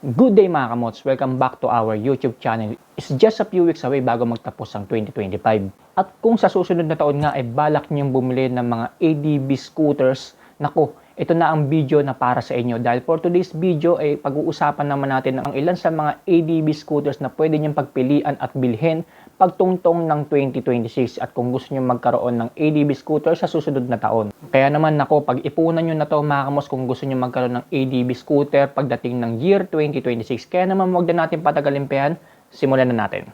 Good day mga kamots! Welcome back to our YouTube channel. It's just a few weeks away bago magtapos ang 2025. At kung sa susunod na taon nga ay balak niyong bumili ng mga ADB scooters, nako, ito na ang video na para sa inyo. Dahil for today's video ay pag-uusapan naman natin ang ilan sa mga ADB scooters na pwede niyong pagpilian at bilhin pagtungtong ng 2026 at kung gusto nyo magkaroon ng ADB scooter sa susunod na taon. Kaya naman nako, pag-ipunan nyo na to mga kamos kung gusto nyo magkaroon ng ADB scooter pagdating ng year 2026. Kaya naman wag na natin patagalin simulan na natin.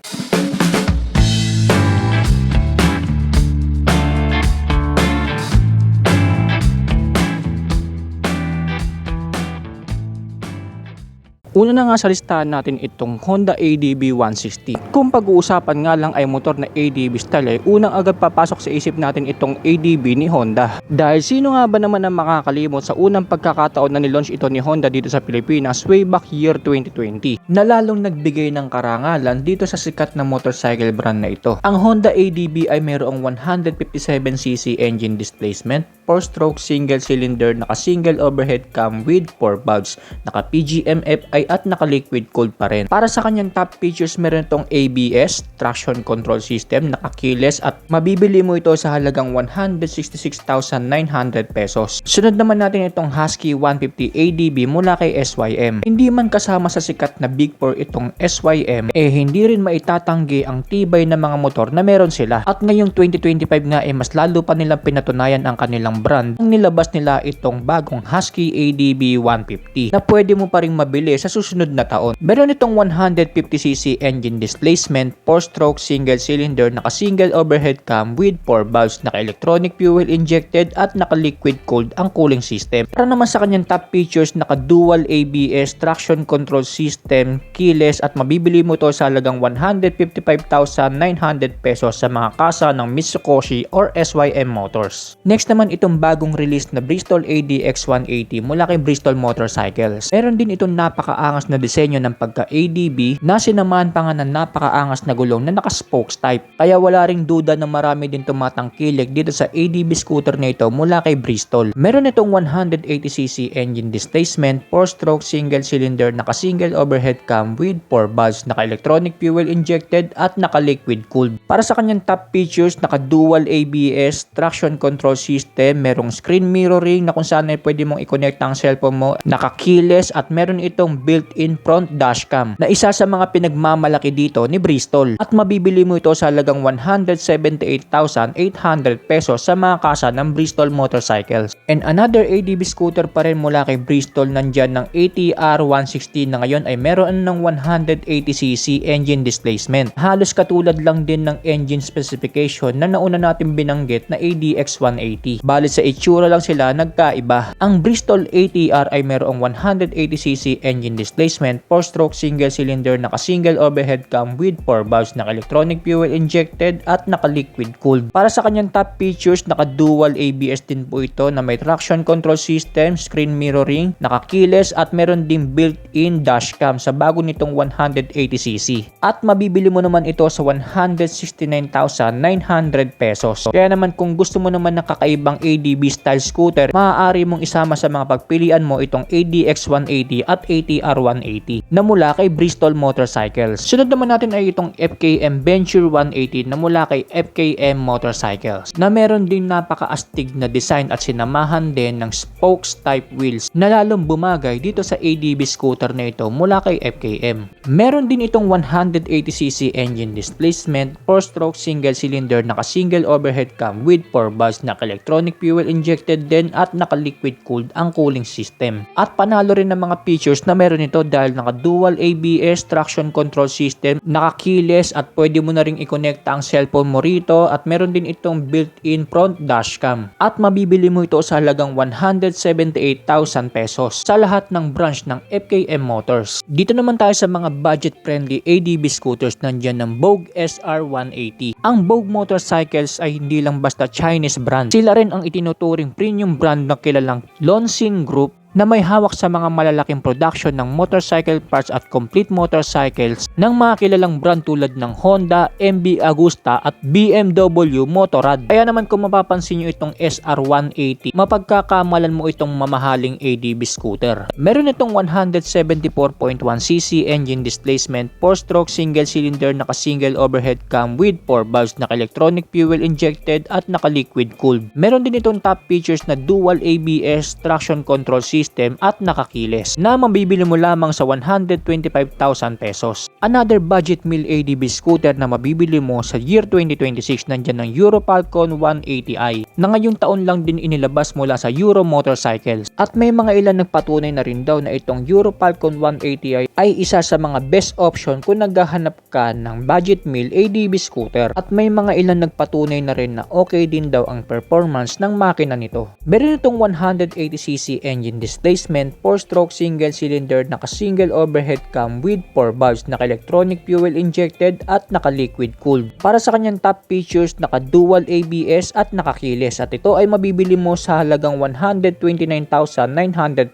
Una na nga sa listahan natin itong Honda ADB 160. Kung pag-uusapan nga lang ay motor na ADB style ay unang agad papasok sa isip natin itong ADB ni Honda. Dahil sino nga ba naman ang makakalimot sa unang pagkakataon na nilaunch ito ni Honda dito sa Pilipinas way back year 2020 na lalong nagbigay ng karangalan dito sa sikat na motorcycle brand na ito. Ang Honda ADB ay mayroong 157cc engine displacement, 4-stroke single cylinder, naka single overhead cam with 4 valves, naka PGM-FI at naka liquid cooled pa rin. Para sa kanyang top features, meron itong ABS, traction control system, naka keyless at mabibili mo ito sa halagang 166,900 pesos. Sunod naman natin itong Husky 150 ADB mula kay SYM. Hindi man kasama sa sikat na Big 4 itong SYM, eh hindi rin maitatanggi ang tibay ng mga motor na meron sila. At ngayong 2025 nga eh mas lalo pa nilang pinatunayan ang kanilang brand nang nilabas nila itong bagong Husky ADB 150 na pwede mo pa rin mabili sa susunod na taon. Meron itong 150cc engine displacement, 4-stroke single cylinder, naka single overhead cam with 4 valves, naka electronic fuel injected at naka liquid cooled ang cooling system. Para naman sa kanyang top features, naka dual ABS, traction control system, keyless at mabibili mo ito sa halagang 155,900 pesos sa mga kasa ng Mitsukoshi or SYM Motors. Next naman itong bagong release na Bristol ADX 180 mula kay Bristol Motorcycles. Meron din itong napakaangas na disenyo ng pagka-ADB na sinamahan pa nga ng napakaangas na gulong na naka-spokes type. Kaya wala ring duda na marami din tumatangkilik dito sa ADB scooter na ito mula kay Bristol. Meron itong 180cc engine displacement, 4-stroke single cylinder, naka-single overhead cam with 4 valves, naka-electronic fuel injected at naka-liquid cooled. Para sa kanyang top features, naka-dual ABS, traction control system, merong screen mirroring na kung saan ay pwede mong i-connect ang cellphone mo, naka-keyless at meron itong built-in front dashcam na isa sa mga pinagmamalaki dito ni Bristol at mabibili mo ito sa halagang 178,800 pesos sa mga kasa ng Bristol Motorcycles. And another ADB scooter pa rin mula kay Bristol nandyan ng ATR 160 na ngayon ay meron ng 180cc engine displacement. Halos katulad lang din ng engine specification na nauna natin binanggit na ADX 180. Balit sa itsura lang sila nagkaiba. Ang Bristol ATR ay mayroong 180cc engine displacement, 4-stroke single cylinder, naka-single overhead cam with 4 valves, naka-electronic fuel injected at naka-liquid cooled. Para sa kanyang top features, naka-dual ABS din po ito na may traction control system, screen mirroring, naka-keyless at meron ding built-in dashcam sa bago nitong 180cc. At mabibili mo naman ito sa 169,900 pesos. Kaya naman kung gusto mo naman ng kakaibang ADB style scooter, maaari mong isama sa mga pagpilian mo itong ADX 180 at ATR 180 na mula kay Bristol Motorcycles. Sunod naman natin ay itong FKM Venture 180 na mula kay FKM Motorcycles na meron din napakaastig na design at sinamahan din ng spokes type wheels na lalong bumagay dito sa ADB scooter na ito mula kay FKM. Meron din itong 180cc engine displacement, 4-stroke single cylinder, naka-single overhead cam with 4 valves, naka-electronic fuel injected din at naka-liquid cooled ang cooling system. At panalo rin ng mga features na meron ito dahil naka-dual ABS traction control system, naka-keyless at pwede mo na ring i-connect ang cellphone mo rito at meron din itong built-in front dashcam. At mabibili mo ito sa halagang 178,000 pesos sa lahat ng branch ng FKM Motors. Dito naman tayo sa mga budget-friendly ADB scooters nandiyan ng Vogue SR180. Ang Vogue Motorcycles ay hindi lang basta Chinese brand. Sila rin ang itinuturing premium brand na kilalang Lonsing Group na may hawak sa mga malalaking production ng motorcycle parts at complete motorcycles ng mga kilalang brand tulad ng Honda, MB Agusta at BMW Motorrad. Kaya naman kung mapapansin nyo itong SR180, mapagkakamalan mo itong mamahaling ADB scooter. Meron itong 174.1cc engine displacement, 4-stroke single cylinder naka single overhead cam with 4 valves naka electronic fuel injected at naka liquid cooled. Meron din itong top features na dual ABS traction control system at nakakiles na mabibili mo lamang sa 125,000 pesos. Another budget meal ADB scooter na mabibili mo sa year 2026 nandyan ng Euro Falcon 180i na ngayong taon lang din inilabas mula sa Euro Motorcycles at may mga ilan nagpatunay na rin daw na itong Euro Falcon 180i ay isa sa mga best option kung naghahanap ka ng budget meal ADB scooter at may mga ilan nagpatunay na rin na okay din daw ang performance ng makina nito. Meron itong 180cc engine displacement, 4-stroke single cylinder naka single overhead cam with 4 valves naka electronic fuel injected at naka liquid cooled. Para sa kanyang top features naka dual ABS at nakakiles at ito ay mabibili mo sa halagang 129,900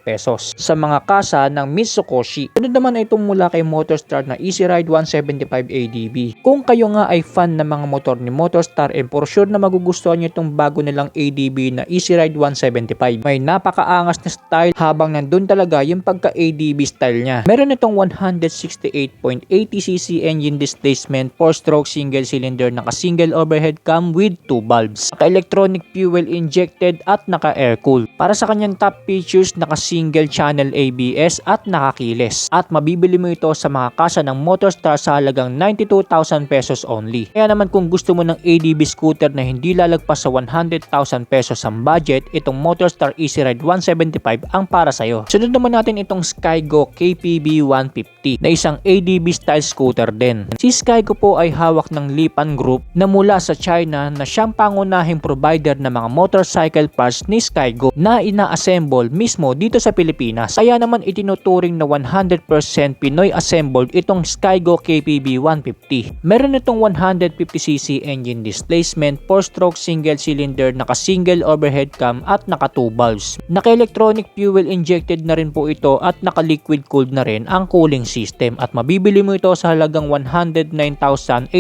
pesos sa mga kasa ng Mitsukoshi. Sunod naman ay itong mula kay Motorstar na Easy Ride 175 ADB. Kung kayo nga ay fan ng mga motor ni Motorstar and for sure na magugustuhan nyo itong bago nilang ADB na Easy Ride 175. May napakaangas na style habang nandun talaga yung pagka-ADB style niya. Meron itong 168.80cc engine displacement, 4-stroke single cylinder naka single overhead cam with 2 bulbs. Naka electronic fuel injected at naka air cool. Para sa kanyang top features naka single channel ABS at nakakiles. At mabibili mo ito sa mga kasa ng Motorstar sa halagang 92,000 pesos only. Kaya naman kung gusto mo ng ADB scooter na hindi lalagpas sa 100,000 pesos ang budget, itong Motorstar Easy Ride 175 ang para sa'yo. Sunod naman natin itong Skygo KPB 150 na isang ADB style scooter din. Si Skygo po ay hawak ng Lipan Group na mula sa China na siyang pangunahing provider ng mga motorcycle parts ni Skygo na ina-assemble mismo dito sa Pilipinas. Kaya naman itinuturing na 100% Pinoy assembled itong Skygo KPB 150. Meron itong 150cc engine displacement, 4-stroke single cylinder, naka single overhead cam at naka 2 valves. Naka electronic fuel injected na rin po ito at naka liquid cooled na rin ang cooling system at mabibili mo ito sa halagang 109,800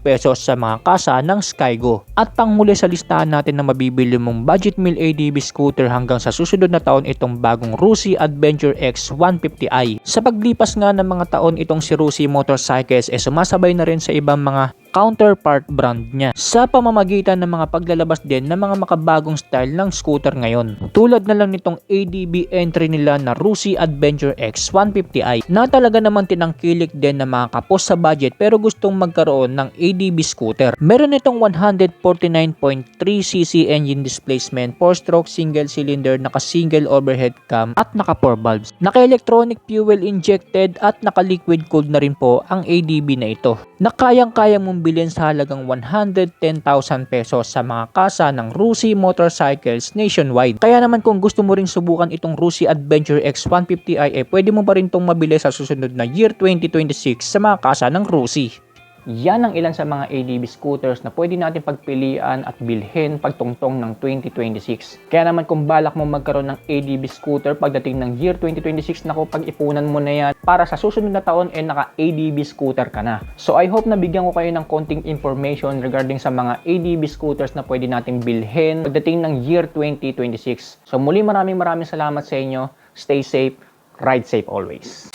pesos sa mga kasa ng Skygo. At panghuli sa listahan natin na mabibili mong budget meal ADB scooter hanggang sa susunod na taon itong bagong Rusi Adventure X 150i. Sa paglipas nga ng mga taon itong si Rusi Motorcycles ay sumasabay na rin sa ibang mga counterpart brand niya sa pamamagitan ng mga paglalabas din ng mga makabagong style ng scooter ngayon. Tulad na lang nitong ADB entry nila na Rusi Adventure X 150i na talaga naman tinangkilik din ng mga kapos sa budget pero gustong magkaroon ng ADB scooter. Meron itong 149.3cc engine displacement, 4-stroke single cylinder, naka single overhead cam at naka 4 valves. Naka electronic fuel injected at naka liquid cooled na rin po ang ADB na ito. Na kayang-kaya mong bilhin sa halagang 110,000 pesos sa mga kasa ng Rusi Motorcycles nationwide. Kaya naman kung gusto mo ring subukan itong Rusi Adventure X 150i, eh, pwede mo pa rin itong mabili sa susunod na year 2026 sa mga kasa ng Rusi. Yan ang ilan sa mga ADB scooters na pwede natin pagpilian at bilhin pagtungtong ng 2026. Kaya naman kung balak mo magkaroon ng ADB scooter pagdating ng year 2026, nako pag-ipunan mo na yan para sa susunod na taon eh naka ADB scooter ka na. So I hope na bigyan ko kayo ng konting information regarding sa mga ADB scooters na pwede nating bilhin pagdating ng year 2026. So muli maraming maraming salamat sa inyo. Stay safe, ride safe always.